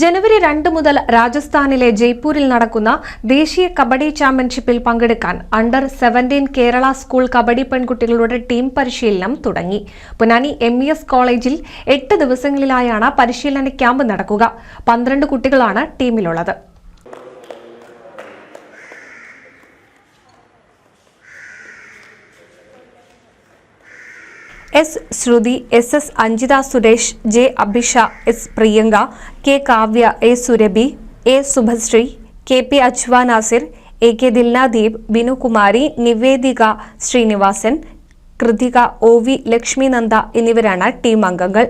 ജനുവരി രണ്ട് മുതൽ രാജസ്ഥാനിലെ ജയ്പൂരിൽ നടക്കുന്ന ദേശീയ കബഡി ചാമ്പ്യൻഷിപ്പിൽ പങ്കെടുക്കാൻ under seventeen Kerala school kabaddi പെൺകുട്ടികളുടെ ടീം പരിശീലനം തുടങ്ങി. പൊന്നാനി എം ഇ എസ് കോളേജിൽ എട്ട് ദിവസങ്ങളിലായാണ് പരിശീലന ക്യാമ്പ് നടക്കുക. പന്ത്രണ്ട് കുട്ടികളാണ് ടീമിലുള്ളത്. S Shruthi S S Anjitha Suresh J Abhisha S Priyanka K Kavya A Surabhi A Subhashree K P Ajwa Nasir A K Dilnadeep Binukumari Nivedika Srinivasan Krithika O V Lakshmi Nanda എന്നിവരാണ് team അംഗങ്ങൾ.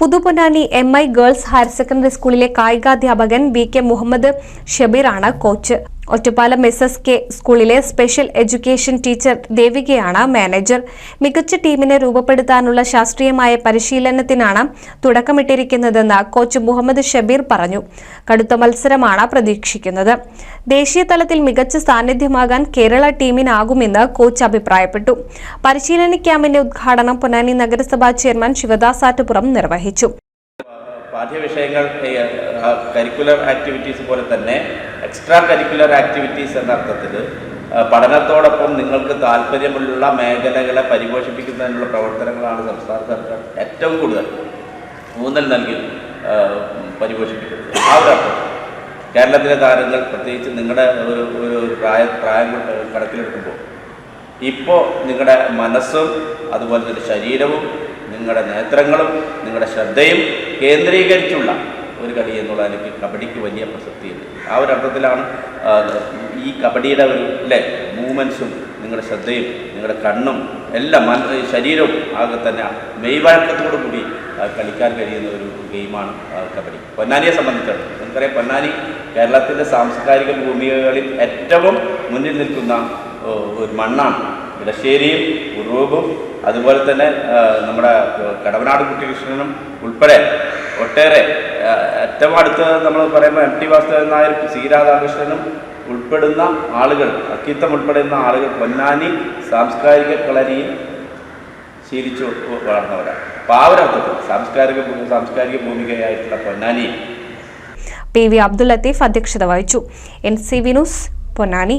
Puthuponnani M I girls higher secondary സ്കൂളിലെ കായികാധ്യാപകൻ V K Muhammad ഷബീറാണ് coach. Ottapalam S S K സ്കൂളിലെ special education teacher ദേവികയാണ് manager. മികച്ച ടീമിനെ രൂപപ്പെടുത്താനുള്ള ശാസ്ത്രീയമായ പരിശീലനത്തിനാണ് തുടക്കമിട്ടിരിക്കുന്നതെന്ന് കോച്ച് മുഹമ്മദ് ഷബീർ പറഞ്ഞു. കടുത്ത മത്സരമാണ് പ്രതീക്ഷിക്കുന്നത്. ദേശീയ തലത്തിൽ മികച്ച സാന്നിധ്യമാകാൻ കേരള ടീമിനാകുമെന്ന് കോച്ച് അഭിപ്രായപ്പെട്ടു. പരിശീലന ക്യാമ്പിന്റെ ഉദ്ഘാടനം പൊന്നാനി നഗരസഭാ ചെയർമാൻ ശിവദാസ് ആറ്റുപുറം നിർവഹിച്ചു. പാഠ്യവിഷയങ്ങൾ കരിക്കുലർ ആക്ടിവിറ്റീസ് പോലെ തന്നെ എക്സ്ട്രാ കരിക്കുലർ ആക്ടിവിറ്റീസ് എന്ന അർത്ഥത്തിൽ പഠനത്തോടൊപ്പം നിങ്ങൾക്ക് താല്പര്യമുള്ള മേഖലകളെ പരിപോഷിപ്പിക്കുന്നതിനുള്ള പ്രവർത്തനങ്ങളാണ് സംസ്ഥാന സർക്കാർ ഏറ്റവും കൂടുതൽ ഊന്നൽ നൽകി പരിപോഷിപ്പിക്കുന്നത്. ആ ഒരു അർത്ഥം കേരളത്തിലെ താരങ്ങൾ പ്രത്യേകിച്ച് നിങ്ങളുടെ ഒരു ഒരു പ്രായ പ്രായം കണക്കിലെടുക്കുമ്പോൾ ഇപ്പോൾ നിങ്ങളുടെ മനസ്സും അതുപോലെ തന്നെ ശരീരവും നിങ്ങളുടെ നേത്രങ്ങളും നിങ്ങളുടെ ശ്രദ്ധയും കേന്ദ്രീകരിച്ചുള്ള ഒരു കളി എന്നുള്ള എനിക്ക് കബഡിക്ക് വലിയ പ്രസക്തിയുണ്ട്. ആ ഒരു അർത്ഥത്തിലാണ് ഈ കബഡിയുടെ ഒരു അല്ലേ മൂവ്മെൻസും നിങ്ങളുടെ ശ്രദ്ധയും നിങ്ങളുടെ കണ്ണും എല്ലാം മന ശരീരവും ആകെ തന്നെ മെയ്വഴക്കത്തോടു കൂടി കളിക്കാൻ കഴിയുന്ന ഒരു ഗെയിമാണ് കബഡി. പൊന്നാനിയെ സംബന്ധിച്ചിടത്തോളം നമുക്കറിയാം പൊന്നാനി കേരളത്തിന്റെ സാംസ്കാരിക ഭൂമികകളിൽ ഏറ്റവും മുന്നിൽ നിൽക്കുന്ന ഒരു മണ്ണാണ്. ഇടശ്ശേരിയും ഉറൂബും അതുപോലെ തന്നെ നമ്മുടെ കടവനാട് കുട്ടികൃഷ്ണനും ഉൾപ്പെടെ ഒട്ടേറെ ഏറ്റവും അടുത്ത് നമ്മൾ പറയുമ്പോൾ എം ടി വാസുദേവൻ നായരും സി രാധാകൃഷ്ണനും ഉൾപ്പെടുന്ന ആളുകൾ അക്കിത്തം ഉൾപ്പെടുന്ന ആളുകൾ പൊന്നാനി സാംസ്കാരിക കളരിയിൽ ശീലിച്ചു വളർന്നവരാണ്. അപ്പോൾ ആ ഒരു സാംസ്കാരിക സാംസ്കാരിക ഭൂമികയായിട്ടുള്ള പൊന്നാനി. പി വി അബ്ദുൽ ലത്തീഫ് അധ്യക്ഷത വഹിച്ചു. N C Vinus Ponnani.